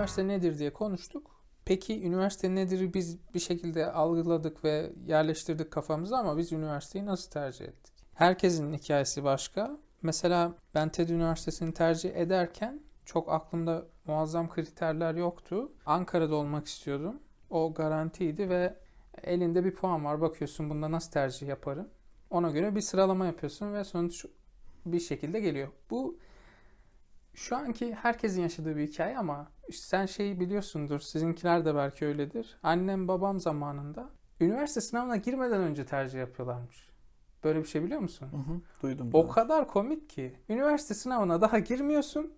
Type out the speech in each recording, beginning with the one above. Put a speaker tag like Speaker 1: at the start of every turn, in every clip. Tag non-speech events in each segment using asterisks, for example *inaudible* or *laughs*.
Speaker 1: üniversite nedir diye konuştuk. Peki üniversite nedir biz bir şekilde algıladık ve yerleştirdik kafamıza ama biz üniversiteyi nasıl tercih ettik? Herkesin hikayesi başka. Mesela ben TED Üniversitesi'ni tercih ederken çok aklımda muazzam kriterler yoktu. Ankara'da olmak istiyordum. O garantiydi ve elinde bir puan var. Bakıyorsun bunda nasıl tercih yaparım. Ona göre bir sıralama yapıyorsun ve sonuç bir şekilde geliyor. Bu şu anki herkesin yaşadığı bir hikaye ama sen şeyi biliyorsundur. Sizinkiler de belki öyledir. Annem babam zamanında üniversite sınavına girmeden önce tercih yapıyorlarmış. Böyle bir şey biliyor musun?
Speaker 2: Hı hı, duydum.
Speaker 1: O
Speaker 2: ben.
Speaker 1: kadar komik ki. Üniversite sınavına daha girmiyorsun.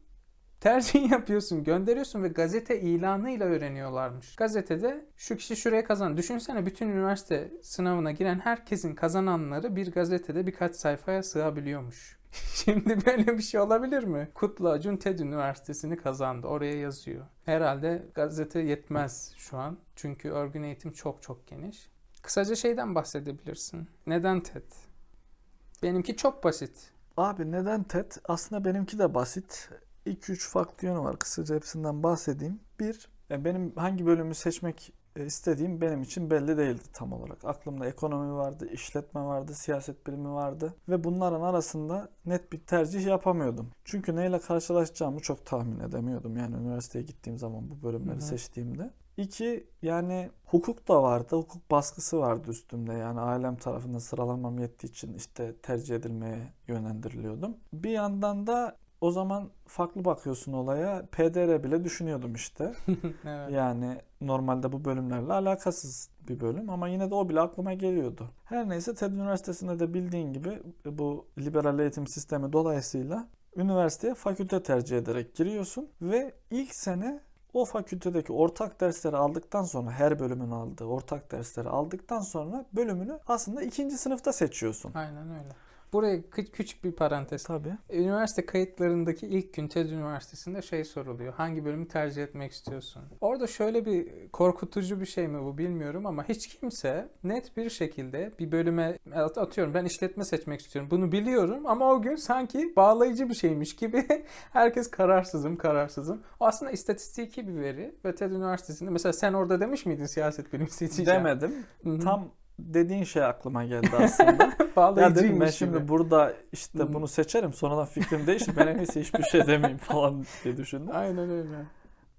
Speaker 1: Tercih yapıyorsun, gönderiyorsun ve gazete ilanıyla öğreniyorlarmış. Gazetede şu kişi şuraya kazan. Düşünsene bütün üniversite sınavına giren herkesin kazananları bir gazetede birkaç sayfaya sığabiliyormuş. *laughs* Şimdi böyle bir şey olabilir mi? Kutlu Acun TED Üniversitesi'ni kazandı. Oraya yazıyor. Herhalde gazete yetmez şu an. Çünkü örgün eğitim çok çok geniş. Kısaca şeyden bahsedebilirsin. Neden TED? Benimki çok basit.
Speaker 2: Abi neden TED? Aslında benimki de basit. 2-3 farklı yönü var. Kısaca hepsinden bahsedeyim. Bir, benim hangi bölümü seçmek istediğim benim için belli değildi tam olarak. Aklımda ekonomi vardı, işletme vardı, siyaset bilimi vardı ve bunların arasında net bir tercih yapamıyordum. Çünkü neyle karşılaşacağımı çok tahmin edemiyordum. Yani üniversiteye gittiğim zaman bu bölümleri
Speaker 1: Hı hı.
Speaker 2: seçtiğimde. İki, yani hukuk da vardı. Hukuk baskısı vardı üstümde. Yani ailem tarafından sıralamam yettiği için işte tercih edilmeye yönlendiriliyordum. Bir yandan da o zaman farklı bakıyorsun olaya. PDR bile düşünüyordum işte. *laughs*
Speaker 1: evet.
Speaker 2: Yani normalde bu bölümlerle alakasız bir bölüm ama yine de o bile aklıma geliyordu. Her neyse TED Üniversitesi'nde de bildiğin gibi bu liberal eğitim sistemi dolayısıyla üniversiteye fakülte tercih ederek giriyorsun ve ilk sene o fakültedeki ortak dersleri aldıktan sonra her bölümün aldığı ortak dersleri aldıktan sonra bölümünü aslında ikinci sınıfta seçiyorsun.
Speaker 1: Aynen öyle. Buraya küçük bir parantez.
Speaker 2: Tabii.
Speaker 1: Üniversite kayıtlarındaki ilk gün TED Üniversitesi'nde şey soruluyor. Hangi bölümü tercih etmek istiyorsun? Orada şöyle bir korkutucu bir şey mi bu bilmiyorum ama hiç kimse net bir şekilde bir bölüme at- atıyorum ben işletme seçmek istiyorum. Bunu biliyorum ama o gün sanki bağlayıcı bir şeymiş gibi *laughs* herkes kararsızım kararsızım. O aslında istatistiki bir veri ve TED Üniversitesi'nde mesela sen orada demiş miydin siyaset bilimi seçeceğim?
Speaker 2: Demedim.
Speaker 1: Hı hı.
Speaker 2: Tam dediğin şey aklıma geldi aslında. *laughs* Ya dedim ben
Speaker 1: gibi.
Speaker 2: şimdi burada işte
Speaker 1: Hı.
Speaker 2: bunu seçerim sonradan fikrim değişir ben en iyisi hiçbir şey demeyeyim *laughs* falan diye düşündüm.
Speaker 1: Aynen öyle.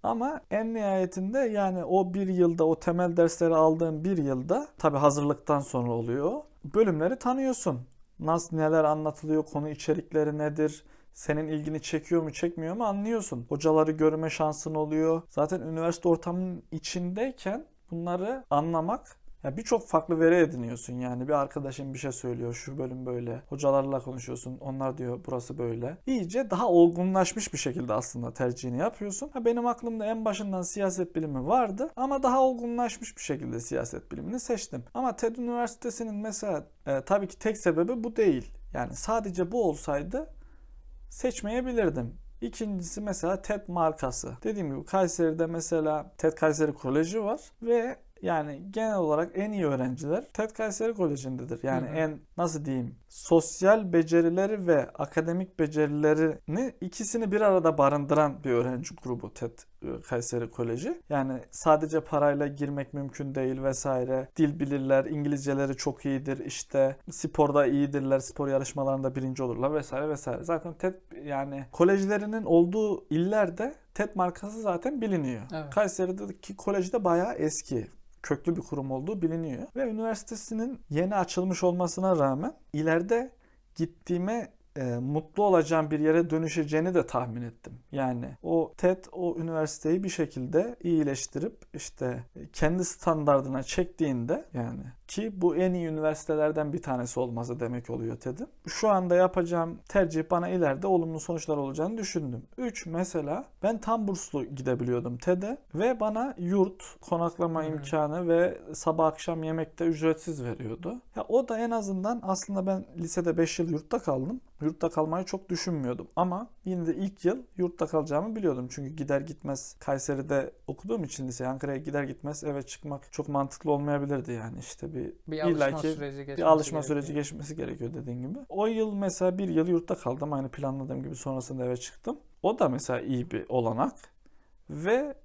Speaker 2: Ama en nihayetinde yani o bir yılda o temel dersleri aldığın bir yılda tabi hazırlıktan sonra oluyor. Bölümleri tanıyorsun. Nasıl neler anlatılıyor, konu içerikleri nedir, senin ilgini çekiyor mu çekmiyor mu anlıyorsun. Hocaları görme şansın oluyor. Zaten üniversite ortamının içindeyken bunları anlamak ya birçok farklı veri ediniyorsun yani. Bir arkadaşın bir şey söylüyor, şu bölüm böyle. Hocalarla konuşuyorsun, onlar diyor burası böyle. İyice daha olgunlaşmış bir şekilde aslında tercihini yapıyorsun. Ha, benim aklımda en başından siyaset bilimi vardı ama daha olgunlaşmış bir şekilde siyaset bilimini seçtim. Ama TED Üniversitesi'nin mesela e, tabii ki tek sebebi bu değil. Yani sadece bu olsaydı seçmeyebilirdim. İkincisi mesela TED markası. Dediğim gibi Kayseri'de mesela TED Kayseri Koleji var ve yani genel olarak en iyi öğrenciler TED Kayseri Koleji'ndedir. Yani
Speaker 1: Hı hı.
Speaker 2: en nasıl diyeyim sosyal becerileri ve akademik becerilerini ikisini bir arada barındıran bir öğrenci grubu TED e, Kayseri Koleji. Yani sadece parayla girmek mümkün değil vesaire. Dil bilirler, İngilizceleri çok iyidir. işte sporda iyidirler, spor yarışmalarında birinci olurlar vesaire vesaire. Zaten TED yani kolejlerinin olduğu illerde TED markası zaten biliniyor.
Speaker 1: Evet.
Speaker 2: Kayseri'deki kolej de bayağı eski köklü bir kurum olduğu biliniyor. Ve üniversitesinin yeni açılmış olmasına rağmen ileride gittiğime e, mutlu olacağım bir yere dönüşeceğini de tahmin ettim. Yani o TED o üniversiteyi bir şekilde iyileştirip işte kendi standardına çektiğinde yani ki bu en iyi üniversitelerden bir tanesi olması demek oluyor TED'in. Şu anda yapacağım tercih bana ileride olumlu sonuçlar olacağını düşündüm. 3 mesela ben tam burslu gidebiliyordum TED'e ve bana yurt, konaklama
Speaker 1: Hmm.
Speaker 2: imkanı ve sabah akşam yemekte ücretsiz veriyordu. Ya o da en azından aslında ben lisede 5 yıl yurtta kaldım. Yurtta kalmayı çok düşünmüyordum ama yine de ilk yıl yurtta kalacağımı biliyordum. Çünkü gider gitmez Kayseri'de okuduğum için lise Ankara'ya gider gitmez eve çıkmak çok mantıklı olmayabilirdi yani işte bir
Speaker 1: Bir alışma
Speaker 2: illaki
Speaker 1: süreci geçmesi
Speaker 2: bir alışma
Speaker 1: gerekiyor.
Speaker 2: süreci geçmesi gerekiyor dediğin gibi. O yıl mesela bir yıl yurtta kaldım. Aynı planladığım gibi sonrasında eve çıktım. O da mesela iyi bir olanak. Ve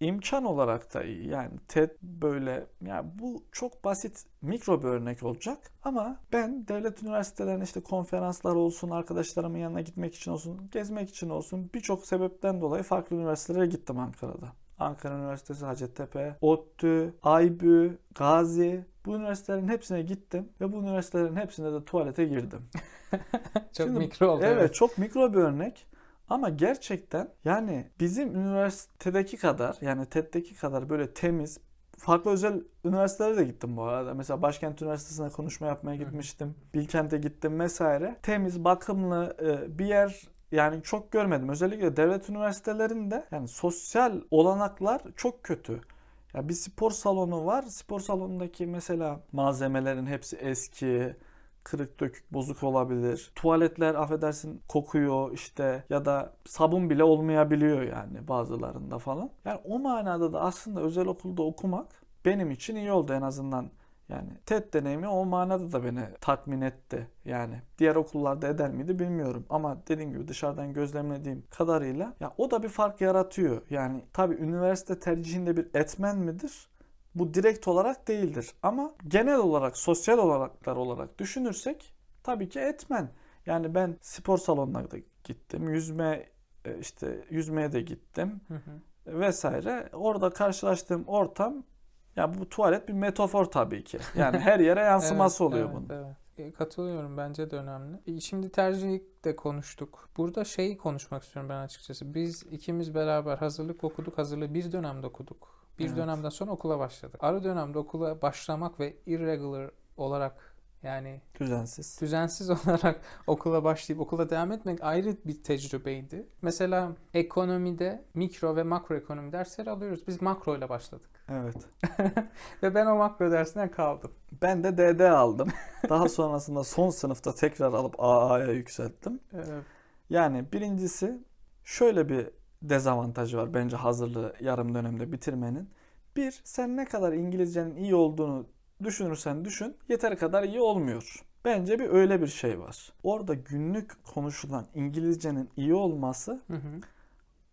Speaker 2: imkan olarak da iyi. Yani TED böyle ya bu çok basit mikro bir örnek olacak ama ben devlet üniversitelerine işte konferanslar olsun, arkadaşlarımın yanına gitmek için olsun, gezmek için olsun birçok sebepten dolayı farklı üniversitelere gittim Ankara'da. Ankara Üniversitesi, Hacettepe, ODTÜ, AYBÜ, Gazi bu üniversitelerin hepsine gittim ve bu üniversitelerin hepsinde de tuvalete girdim. *laughs*
Speaker 1: Çok
Speaker 2: Şimdi-
Speaker 1: mikro oldu.
Speaker 2: Evet, çok mikro bir örnek. Ama gerçekten yani bizim üniversitedeki kadar yani TED'deki kadar böyle temiz farklı özel üniversitelere de gittim bu arada. Mesela Başkent Üniversitesi'ne konuşma yapmaya gitmiştim. Bilkent'e gittim vesaire. Temiz, bakımlı e, bir yer yani çok görmedim. Özellikle devlet üniversitelerinde yani sosyal olanaklar çok kötü. Ya bir spor salonu var. Spor salonundaki mesela malzemelerin hepsi eski, kırık dökük bozuk olabilir. Tuvaletler affedersin kokuyor işte ya da sabun bile olmayabiliyor yani bazılarında falan. Yani o manada da aslında özel okulda okumak benim için iyi oldu en azından. Yani TED deneyimi o manada da beni tatmin etti. Yani diğer okullarda eder miydi bilmiyorum. Ama dediğim gibi dışarıdan gözlemlediğim kadarıyla ya o da bir fark yaratıyor. Yani tabii üniversite tercihinde bir etmen midir? Bu direkt olarak değildir. Ama genel olarak sosyal olaraklar olarak düşünürsek tabii ki etmen. Yani ben spor salonuna da gittim. Yüzme e, işte yüzmeye de gittim
Speaker 1: Hı hı.
Speaker 2: vesaire. Orada karşılaştığım ortam ya bu tuvalet bir metafor tabii ki. Yani her yere *laughs* yansıması
Speaker 1: Evet,
Speaker 2: oluyor
Speaker 1: evet,
Speaker 2: bunun.
Speaker 1: evet. E, Katılıyorum bence de önemli. E, Şimdi tercihi de konuştuk. Burada şeyi konuşmak istiyorum ben açıkçası. Biz ikimiz beraber hazırlık okuduk. Hazırlığı bir dönemde okuduk. Bir
Speaker 2: Evet.
Speaker 1: dönemden sonra okula başladık. Ara dönemde okula başlamak ve irregular olarak yani
Speaker 2: Düzensiz.
Speaker 1: düzensiz *laughs* olarak okula başlayıp okula devam etmek ayrı bir tecrübeydi. Mesela ekonomide mikro ve makro ekonomi dersleri alıyoruz. Biz makro ile başladık.
Speaker 2: Evet. *laughs*
Speaker 1: Ve ben o makro dersinden kaldım.
Speaker 2: Ben de DD aldım. Daha sonrasında son sınıfta tekrar alıp AA'ya yükselttim.
Speaker 1: Evet.
Speaker 2: Yani birincisi şöyle bir dezavantajı var bence hazırlığı yarım dönemde bitirmenin. Bir, sen ne kadar İngilizcenin iyi olduğunu düşünürsen düşün, yeteri kadar iyi olmuyor. Bence bir öyle bir şey var. Orada günlük konuşulan İngilizcenin iyi olması
Speaker 1: Hı hı.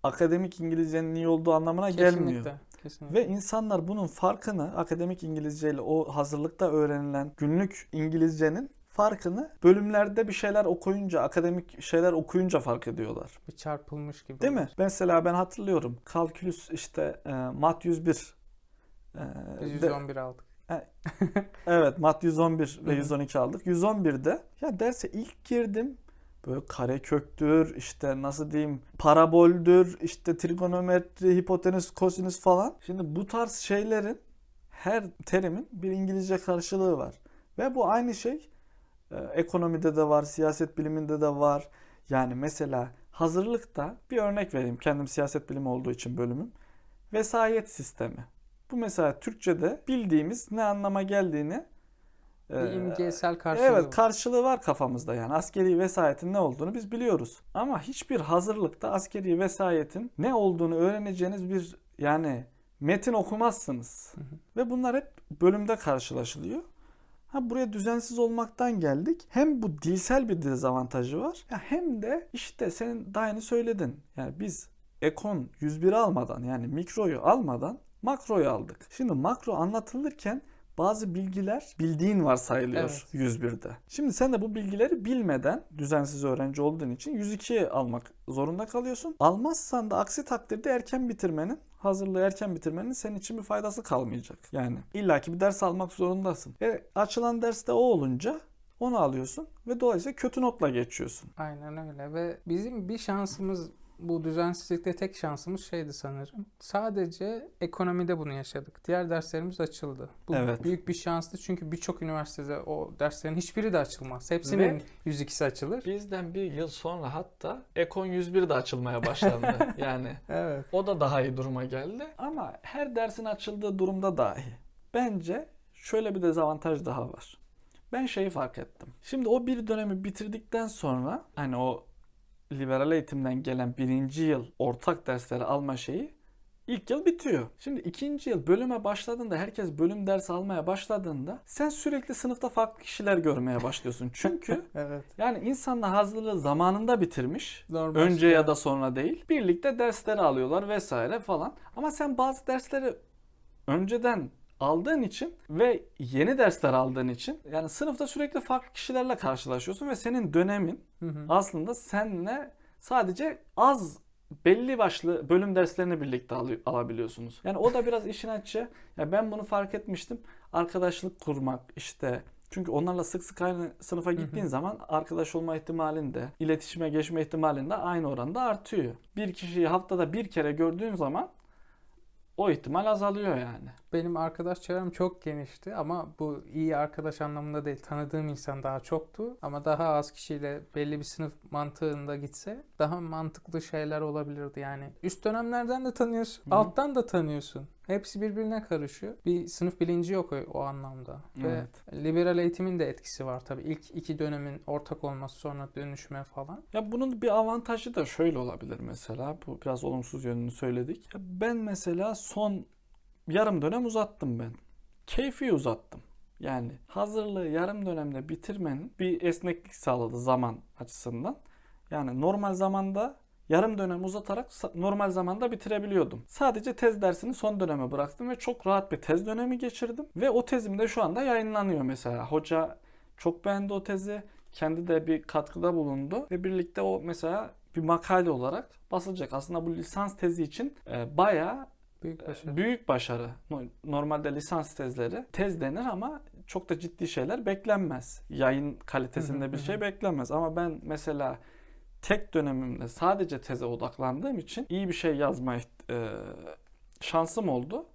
Speaker 2: akademik İngilizcenin iyi olduğu anlamına gelmiyor.
Speaker 1: Kesinlikle. Kesinlikle.
Speaker 2: Ve insanlar bunun farkını akademik İngilizceyle o hazırlıkta öğrenilen günlük İngilizcenin farkını bölümlerde bir şeyler okuyunca, akademik şeyler okuyunca fark ediyorlar.
Speaker 1: bir çarpılmış gibi.
Speaker 2: Değil mi?
Speaker 1: oluyor.
Speaker 2: Mesela ben hatırlıyorum. Kalkülüs işte e, mat 101. E,
Speaker 1: Biz
Speaker 2: de-
Speaker 1: 111 aldık. *laughs*
Speaker 2: evet mat 111
Speaker 1: Hı
Speaker 2: ve
Speaker 1: hı.
Speaker 2: 112 aldık. 111'de ya derse ilk girdim. Böyle kareköktür, işte nasıl diyeyim, paraboldür, işte trigonometri, hipotenüs, kosinüs falan. Şimdi bu tarz şeylerin her terimin bir İngilizce karşılığı var. Ve bu aynı şey e, ekonomide de var, siyaset biliminde de var. Yani mesela hazırlıkta bir örnek vereyim. Kendim siyaset bilimi olduğu için bölümüm. Vesayet sistemi. Bu mesela Türkçe'de bildiğimiz ne anlama geldiğini
Speaker 1: Bir
Speaker 2: e,
Speaker 1: imgesel karşılığı.
Speaker 2: Evet
Speaker 1: var.
Speaker 2: karşılığı var kafamızda yani askeri vesayetin ne olduğunu biz biliyoruz. Ama hiçbir hazırlıkta askeri vesayetin ne olduğunu öğreneceğiniz bir yani metin okumazsınız.
Speaker 1: Hı hı.
Speaker 2: Ve bunlar hep bölümde karşılaşılıyor. Ha buraya düzensiz olmaktan geldik. Hem bu dilsel bir dezavantajı var. Ya hem de işte senin daha yeni söyledin. Yani biz Ekon 101 almadan yani mikroyu almadan makroyu aldık. Şimdi makro anlatılırken bazı bilgiler bildiğin varsayılıyor
Speaker 1: Evet.
Speaker 2: 101'de. Şimdi sen de bu bilgileri bilmeden düzensiz öğrenci olduğun için 102'ye almak zorunda kalıyorsun. Almazsan da aksi takdirde erken bitirmenin, hazırlığı erken bitirmenin senin için bir faydası kalmayacak. Yani illaki bir ders almak zorundasın. E, açılan ders de o olunca onu alıyorsun ve dolayısıyla kötü notla geçiyorsun.
Speaker 1: Aynen öyle ve bizim bir şansımız bu düzensizlikte tek şansımız şeydi sanırım. Sadece ekonomide bunu yaşadık. Diğer derslerimiz açıldı. Bu
Speaker 2: Evet.
Speaker 1: büyük bir şanstı çünkü birçok üniversitede o derslerin hiçbiri de açılmaz. Hepsinin
Speaker 2: Ve-
Speaker 1: 102'si açılır.
Speaker 2: Bizden bir yıl sonra hatta Ekon 101 de açılmaya başlandı. *laughs* yani
Speaker 1: Evet.
Speaker 2: O da daha iyi duruma geldi. Ama her dersin açıldığı durumda dahi bence şöyle bir dezavantaj daha var. Ben şeyi fark ettim. Şimdi o bir dönemi bitirdikten sonra hani o liberal eğitimden gelen birinci yıl ortak dersleri alma şeyi İlk yıl bitiyor. Şimdi ikinci yıl bölüme başladığında herkes bölüm dersi almaya başladığında sen sürekli sınıfta farklı kişiler görmeye başlıyorsun. Çünkü *laughs*
Speaker 1: Evet.
Speaker 2: yani insanlar hazırlığı zamanında bitirmiş.
Speaker 1: Normal
Speaker 2: Önce ya da sonra değil. Birlikte dersleri alıyorlar vesaire falan. Ama sen bazı dersleri önceden aldığın için ve yeni dersler aldığın için yani sınıfta sürekli farklı kişilerle karşılaşıyorsun ve senin dönemin
Speaker 1: Hı hı.
Speaker 2: aslında seninle sadece az belli başlı bölüm derslerini birlikte alı- alabiliyorsunuz. Yani o da biraz işin açığı. Ya ben bunu fark etmiştim. Arkadaşlık kurmak işte çünkü onlarla sık sık aynı sınıfa gittiğin zaman arkadaş olma ihtimalin de, iletişime geçme ihtimalin de aynı oranda artıyor. Bir kişiyi haftada bir kere gördüğün zaman o ihtimal azalıyor yani.
Speaker 1: Benim arkadaş çevrem çok genişti ama bu iyi arkadaş anlamında değil. Tanıdığım insan daha çoktu ama daha az kişiyle belli bir sınıf mantığında gitse daha mantıklı şeyler olabilirdi yani. Üst dönemlerden de tanıyorsun,
Speaker 2: Hı hı.
Speaker 1: alttan da tanıyorsun. Hepsi birbirine karışıyor. Bir sınıf bilinci yok o, o anlamda.
Speaker 2: Evet.
Speaker 1: Ve liberal eğitimin de etkisi var tabii. İlk iki dönemin ortak olması sonra dönüşme falan.
Speaker 2: Ya bunun bir avantajı da şöyle olabilir mesela. Bu biraz olumsuz yönünü söyledik. Ya ben mesela son yarım dönem uzattım ben. Keyfi uzattım. Yani hazırlığı yarım dönemde bitirmenin bir esneklik sağladı zaman açısından. Yani normal zamanda yarım dönem uzatarak normal zamanda bitirebiliyordum. Sadece tez dersini son döneme bıraktım ve çok rahat bir tez dönemi geçirdim. Ve o tezim de şu anda yayınlanıyor mesela. Hoca çok beğendi o tezi. Kendi de bir katkıda bulundu ve birlikte o mesela bir makale olarak basılacak. Aslında bu lisans tezi için e, bayağı
Speaker 1: Büyük başarı.
Speaker 2: büyük başarı. No- Normalde lisans tezleri tez denir ama çok da ciddi şeyler beklenmez. Yayın kalitesinde bir şey beklenmez. Ama ben mesela tek dönemimde sadece teze odaklandığım için iyi bir şey yazma e, şansım oldu.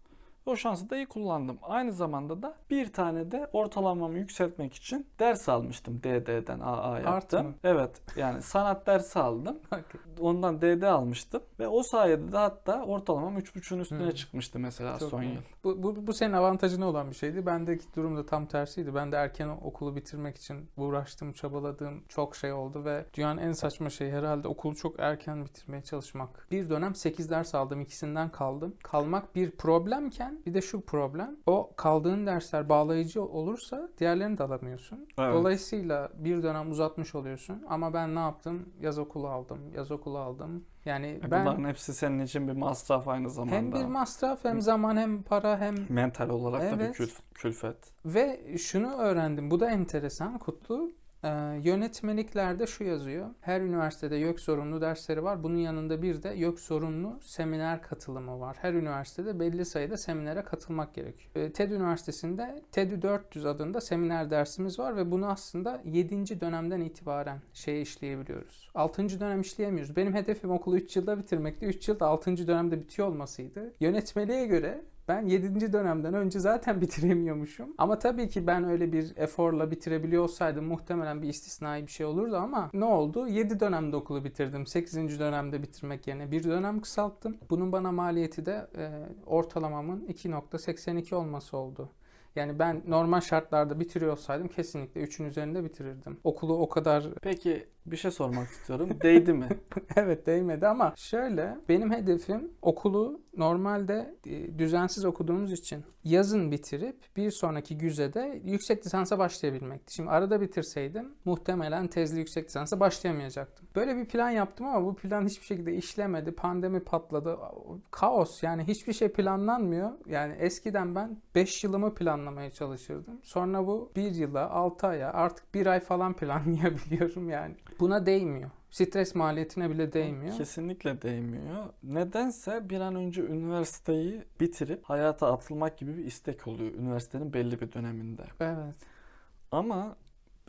Speaker 2: O şansı da iyi kullandım. Aynı zamanda da bir tane de ortalamamı yükseltmek için ders almıştım DD'den AA yaptım. Evet yani sanat dersi aldım. *laughs* Ondan DD almıştım ve o sayede de hatta ortalamam 3.5'ün üstüne
Speaker 1: Hmm.
Speaker 2: çıkmıştı mesela
Speaker 1: Çok
Speaker 2: son
Speaker 1: iyi.
Speaker 2: yıl.
Speaker 1: Bu, bu, bu senin avantajına olan bir şeydi. Bendeki durum da tam tersiydi. Ben de erken okulu bitirmek için uğraştım, çabaladığım çok şey oldu ve dünyanın en saçma şeyi herhalde okulu çok erken bitirmeye çalışmak. Bir dönem 8 ders aldım, ikisinden kaldım. Kalmak bir problemken bir de şu problem. O kaldığın dersler bağlayıcı olursa diğerlerini de alamıyorsun.
Speaker 2: Evet.
Speaker 1: Dolayısıyla bir dönem uzatmış oluyorsun. Ama ben ne yaptım? Yaz okulu aldım, yaz okulu aldım. Yani
Speaker 2: E
Speaker 1: ben
Speaker 2: Bunların hepsi senin için bir masraf aynı zamanda.
Speaker 1: hem bir masraf hem zaman hem para hem
Speaker 2: Mental olarak da bir
Speaker 1: Evet.
Speaker 2: külf- külfet.
Speaker 1: Ve şunu öğrendim. Bu da enteresan Kutlu. Ee, yönetmeliklerde şu yazıyor. Her üniversitede YÖK sorumlu dersleri var. Bunun yanında bir de YÖK sorumlu seminer katılımı var. Her üniversitede belli sayıda seminere katılmak gerekiyor. Ee, TED Üniversitesi'nde TED 400 adında seminer dersimiz var ve bunu aslında 7. dönemden itibaren şeye işleyebiliyoruz. 6. dönem işleyemiyoruz. Benim hedefim okulu 3 yılda bitirmekti. 3 yılda 6. dönemde bitiyor olmasıydı. Yönetmeliğe göre ben 7. dönemden önce zaten *laughs* bitiremiyormuşum. Ama tabii ki ben öyle bir eforla bitirebiliyor olsaydım muhtemelen bir istisnai bir şey olurdu ama ne oldu? 7 dönemde okulu bitirdim. 8. dönemde bitirmek yerine bir dönem kısalttım. Bunun bana maliyeti de e, ortalamamın 2.82 olması oldu. Yani ben normal şartlarda bitiriyor olsaydım kesinlikle 3'ün üzerinde bitirirdim. Okulu o kadar
Speaker 2: Peki bir şey sormak istiyorum. Değdi mi? *laughs*
Speaker 1: evet değmedi ama şöyle benim hedefim okulu normalde e, düzensiz okuduğumuz için yazın bitirip bir sonraki güze de yüksek lisansa başlayabilmekti. Şimdi arada bitirseydim muhtemelen tezli yüksek lisansa başlayamayacaktım. Böyle bir plan yaptım ama bu plan hiçbir şekilde işlemedi. Pandemi patladı. Kaos yani hiçbir şey planlanmıyor. Yani eskiden ben 5 yılımı planlamaya çalışırdım. Sonra bu 1 yıla 6 aya artık 1 ay falan *laughs* planlayabiliyorum yani. Buna değmiyor. Stres maliyetine bile değmiyor.
Speaker 2: Kesinlikle değmiyor. Nedense bir an önce üniversiteyi bitirip hayata atılmak gibi bir istek oluyor üniversitenin belli bir döneminde.
Speaker 1: Evet.
Speaker 2: Ama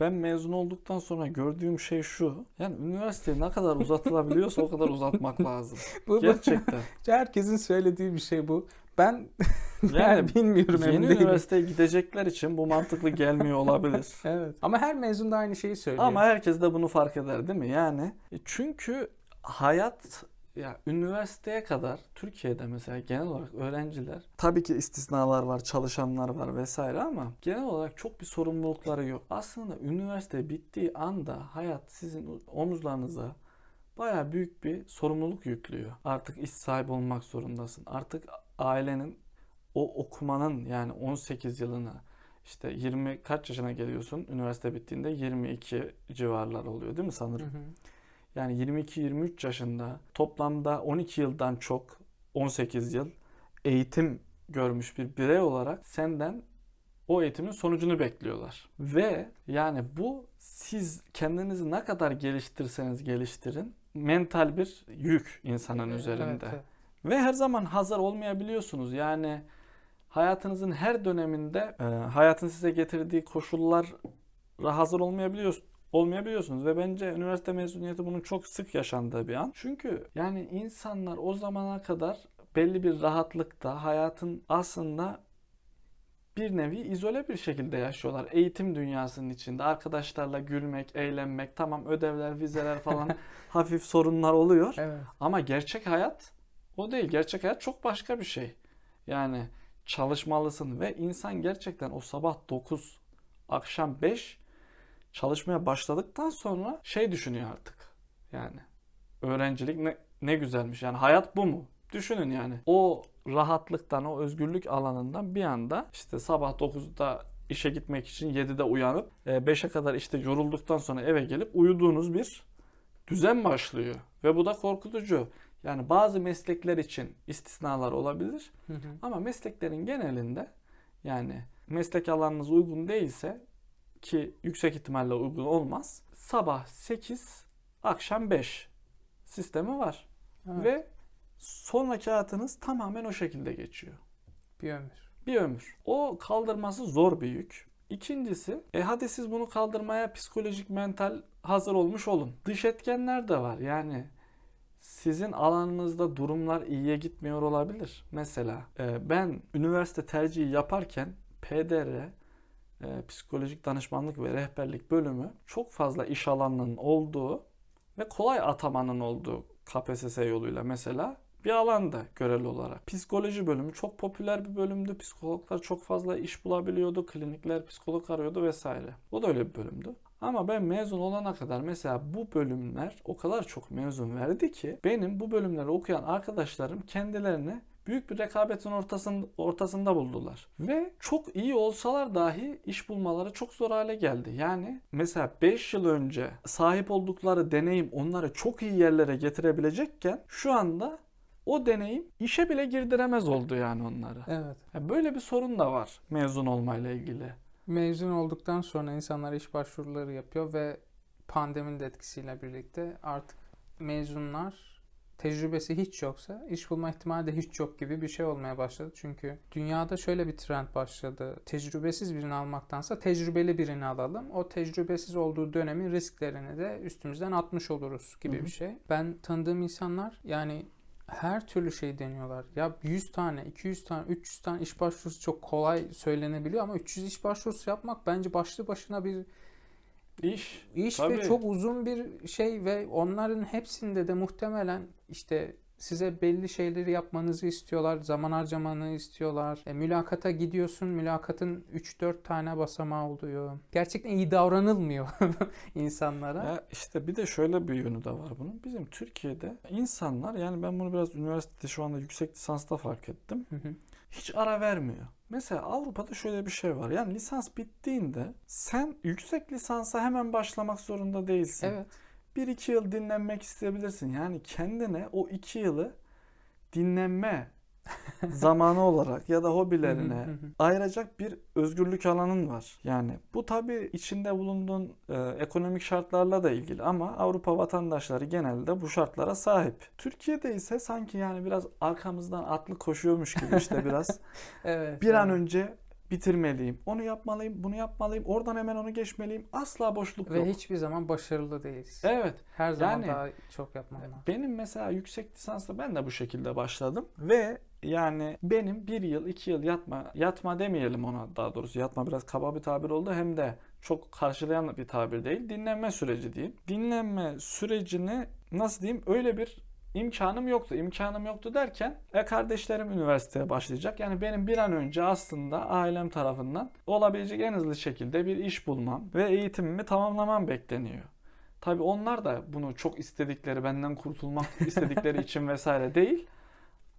Speaker 2: ben mezun olduktan sonra gördüğüm şey şu. Yani üniversiteyi ne kadar uzatılabiliyorsa o kadar uzatmak lazım. *laughs*
Speaker 1: Bu,
Speaker 2: Gerçekten. *laughs*
Speaker 1: herkesin söylediği bir şey bu. Ben yani, *laughs*
Speaker 2: Yani
Speaker 1: bilmiyorum
Speaker 2: yeni üniversiteye gidecekler için bu mantıklı gelmiyor olabilir.
Speaker 1: Evet. Ama her mezun da aynı şeyi söylüyor.
Speaker 2: Ama herkes de bunu fark eder değil mi? Yani e, çünkü hayat ya üniversiteye kadar Türkiye'de mesela genel olarak öğrenciler tabii ki istisnalar var, çalışanlar var vesaire ama genel olarak çok bir sorumlulukları yok. Aslında üniversite bittiği anda hayat sizin omuzlarınıza baya büyük bir sorumluluk yüklüyor. Artık iş sahibi olmak zorundasın. Artık ailenin o okumanın yani 18 yılını işte 20 kaç yaşına geliyorsun? Üniversite bittiğinde 22 civarlar oluyor değil mi
Speaker 1: Hı
Speaker 2: sanırım?
Speaker 1: hı.
Speaker 2: Yani 22-23 yaşında toplamda 12 yıldan çok 18 yıl eğitim görmüş bir birey olarak senden o eğitimin sonucunu bekliyorlar. Ve yani bu siz kendinizi ne kadar geliştirseniz geliştirin mental bir yük insanın
Speaker 1: Evet,
Speaker 2: üzerinde.
Speaker 1: evet.
Speaker 2: Ve her zaman hazır olmayabiliyorsunuz. Yani hayatınızın her döneminde e, hayatın size getirdiği koşullara hazır olmayabiliyorsunuz olmayabiliyorsunuz ve bence üniversite mezuniyeti bunun çok sık yaşandığı bir an. Çünkü yani insanlar o zamana kadar belli bir rahatlıkta hayatın aslında bir nevi izole bir şekilde yaşıyorlar. Eğitim dünyasının içinde arkadaşlarla gülmek, eğlenmek, tamam ödevler, vizeler falan *laughs* hafif sorunlar oluyor.
Speaker 1: Evet.
Speaker 2: Ama gerçek hayat o değil. Gerçek hayat çok başka bir şey. Yani çalışmalısın ve insan gerçekten o sabah 9, akşam 5 çalışmaya başladıktan sonra şey düşünüyor artık. Yani öğrencilik ne, ne güzelmiş. Yani hayat bu mu? Düşünün yani. O rahatlıktan, o özgürlük alanından bir anda işte sabah 9'da işe gitmek için 7'de uyanıp 5'e kadar işte yorulduktan sonra eve gelip uyuduğunuz bir düzen başlıyor. Ve bu da korkutucu. Yani bazı meslekler için istisnalar olabilir.
Speaker 1: Hı hı.
Speaker 2: Ama mesleklerin genelinde yani meslek alanınız uygun değilse ki yüksek ihtimalle uygun olmaz. Sabah 8, akşam 5 sistemi var.
Speaker 1: Evet.
Speaker 2: Ve sonraki hayatınız tamamen o şekilde geçiyor.
Speaker 1: bir ömür.
Speaker 2: Bir ömür. O kaldırması zor bir yük. İkincisi, e hadi siz bunu kaldırmaya psikolojik, mental hazır olmuş olun. Dış etkenler de var. Yani sizin alanınızda durumlar iyiye gitmiyor olabilir. Mesela e, ben üniversite tercihi yaparken PDR, e, psikolojik danışmanlık ve rehberlik bölümü çok fazla iş alanının olduğu ve kolay atamanın olduğu KPSS yoluyla mesela bir alanda görevli olarak. Psikoloji bölümü çok popüler bir bölümdü. Psikologlar çok fazla iş bulabiliyordu. Klinikler psikolog arıyordu vesaire. O da öyle bir bölümdü. Ama ben mezun olana kadar mesela bu bölümler o kadar çok mezun verdi ki benim bu bölümleri okuyan arkadaşlarım kendilerini büyük bir rekabetin ortasında, ortasında buldular. Ve çok iyi olsalar dahi iş bulmaları çok zor hale geldi. Yani mesela 5 yıl önce sahip oldukları deneyim onları çok iyi yerlere getirebilecekken şu anda o deneyim işe bile girdiremez oldu yani onları.
Speaker 1: Evet.
Speaker 2: Ya Böyle bir sorun da var mezun olmayla ilgili.
Speaker 1: Mezun olduktan sonra insanlar iş başvuruları yapıyor ve pandeminin de etkisiyle birlikte artık mezunlar tecrübesi hiç yoksa iş bulma ihtimali de hiç yok gibi bir şey olmaya başladı. Çünkü dünyada şöyle bir trend başladı. Tecrübesiz birini almaktansa tecrübeli birini alalım. O tecrübesiz olduğu dönemin risklerini de üstümüzden atmış oluruz gibi
Speaker 2: Hı hı.
Speaker 1: bir şey. Ben tanıdığım insanlar yani her türlü şey deniyorlar. Ya 100 tane, 200 tane, 300 tane iş başvurusu çok kolay söylenebiliyor ama 300 iş başvurusu yapmak bence başlı başına bir
Speaker 2: İş.
Speaker 1: iş
Speaker 2: Tabii.
Speaker 1: ve çok uzun bir şey ve onların hepsinde de muhtemelen işte size belli şeyleri yapmanızı istiyorlar, zaman harcamanı istiyorlar. E, mülakata gidiyorsun, mülakatın 3-4 tane basamağı oluyor. Gerçekten iyi davranılmıyor *laughs* insanlara.
Speaker 2: Ya işte bir de şöyle bir yönü de var bunun. Bizim Türkiye'de insanlar yani ben bunu biraz üniversitede şu anda yüksek lisansta fark ettim.
Speaker 1: Hı hı.
Speaker 2: Hiç ara vermiyor. Mesela Avrupa'da şöyle bir şey var. Yani lisans bittiğinde sen yüksek lisansa hemen başlamak zorunda değilsin.
Speaker 1: evet.
Speaker 2: Bir iki yıl dinlenmek isteyebilirsin. Yani kendine o iki yılı dinlenme *laughs* zamanı olarak ya da hobilerine ayıracak bir özgürlük alanın var. Yani bu tabii içinde bulunduğun e, ekonomik şartlarla da ilgili ama Avrupa vatandaşları genelde bu şartlara sahip. Türkiye'de ise sanki yani biraz arkamızdan atlı koşuyormuş gibi işte biraz *laughs*
Speaker 1: Evet.
Speaker 2: bir an
Speaker 1: evet.
Speaker 2: önce bitirmeliyim. Onu yapmalıyım, bunu yapmalıyım. Oradan hemen onu geçmeliyim. Asla boşluk
Speaker 1: ve
Speaker 2: yok.
Speaker 1: hiçbir zaman başarılı değiliz.
Speaker 2: Evet.
Speaker 1: Her zaman
Speaker 2: Yani-
Speaker 1: daha çok yapmam lazım.
Speaker 2: Benim mesela yüksek lisansla ben de bu şekilde başladım ve yani benim bir yıl iki yıl yatma yatma demeyelim ona daha doğrusu yatma biraz kaba bir tabir oldu hem de çok karşılayan bir tabir değil dinlenme süreci diyeyim. Dinlenme sürecini nasıl diyeyim öyle bir imkanım yoktu. İmkanım yoktu derken e kardeşlerim üniversiteye başlayacak. Yani benim bir an önce aslında ailem tarafından olabilecek en hızlı şekilde bir iş bulmam ve eğitimimi tamamlamam bekleniyor. Tabii onlar da bunu çok istedikleri, benden kurtulmak *laughs* istedikleri için vesaire değil.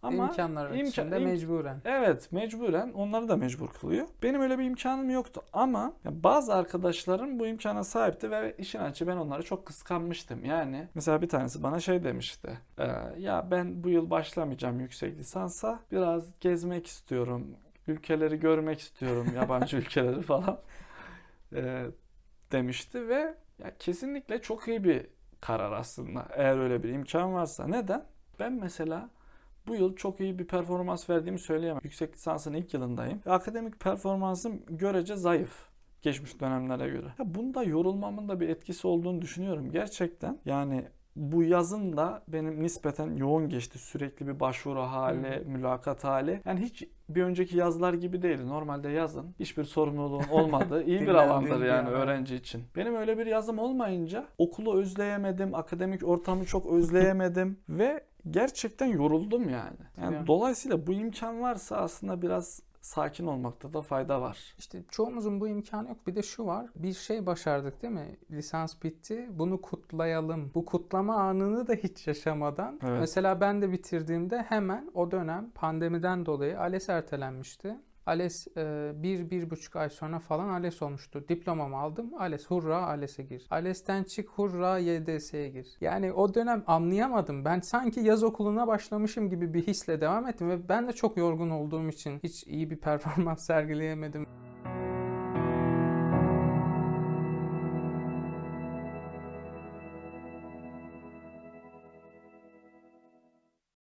Speaker 2: Ama
Speaker 1: İmkanlar
Speaker 2: imkan-
Speaker 1: içinde mecburen.
Speaker 2: Evet mecburen onları da mecbur kılıyor. Benim öyle bir imkanım yoktu ama bazı arkadaşlarım bu imkana sahipti ve işin açığı ben onları çok kıskanmıştım. Yani mesela bir tanesi bana şey demişti. "Ee, ya ben bu yıl başlamayacağım yüksek lisansa biraz gezmek istiyorum. Ülkeleri görmek istiyorum. Yabancı *laughs* ülkeleri falan ee, demişti ve ya kesinlikle çok iyi bir karar aslında. Eğer öyle bir imkan varsa. Neden? Ben mesela bu yıl çok iyi bir performans verdiğimi söyleyemem. Yüksek lisansın ilk yılındayım. Akademik performansım görece zayıf geçmiş dönemlere göre. Ya bunda yorulmamın da bir etkisi olduğunu düşünüyorum gerçekten. Yani bu yazın da benim nispeten yoğun geçti. Sürekli bir başvuru hali, mülakat hali. Yani hiç bir önceki yazlar gibi değildi. Normalde yazın hiçbir sorumluluğun olmadığı *laughs* iyi bir alandır yani öğrenci için. Benim öyle bir yazım olmayınca okulu özleyemedim, akademik ortamı çok *laughs* özleyemedim ve gerçekten yoruldum yani. Yani
Speaker 1: Yani.
Speaker 2: dolayısıyla bu imkan varsa aslında biraz sakin olmakta da fayda var.
Speaker 1: İşte çoğumuzun bu imkanı yok. Bir de şu var. Bir şey başardık değil mi? Lisans bitti. Bunu kutlayalım. Bu kutlama anını da hiç yaşamadan.
Speaker 2: Evet.
Speaker 1: Mesela ben de bitirdiğimde hemen o dönem pandemiden dolayı ALES ertelenmişti. ALES e, bir, bir buçuk ay sonra falan ALES olmuştu. Diplomamı aldım. ALES hurra ALES'e gir. ALES'ten çık hurra YDS'ye gir. Yani o dönem anlayamadım. Ben sanki yaz okuluna başlamışım gibi bir hisle devam ettim ve ben de çok yorgun olduğum için hiç iyi bir *laughs* performans sergileyemedim.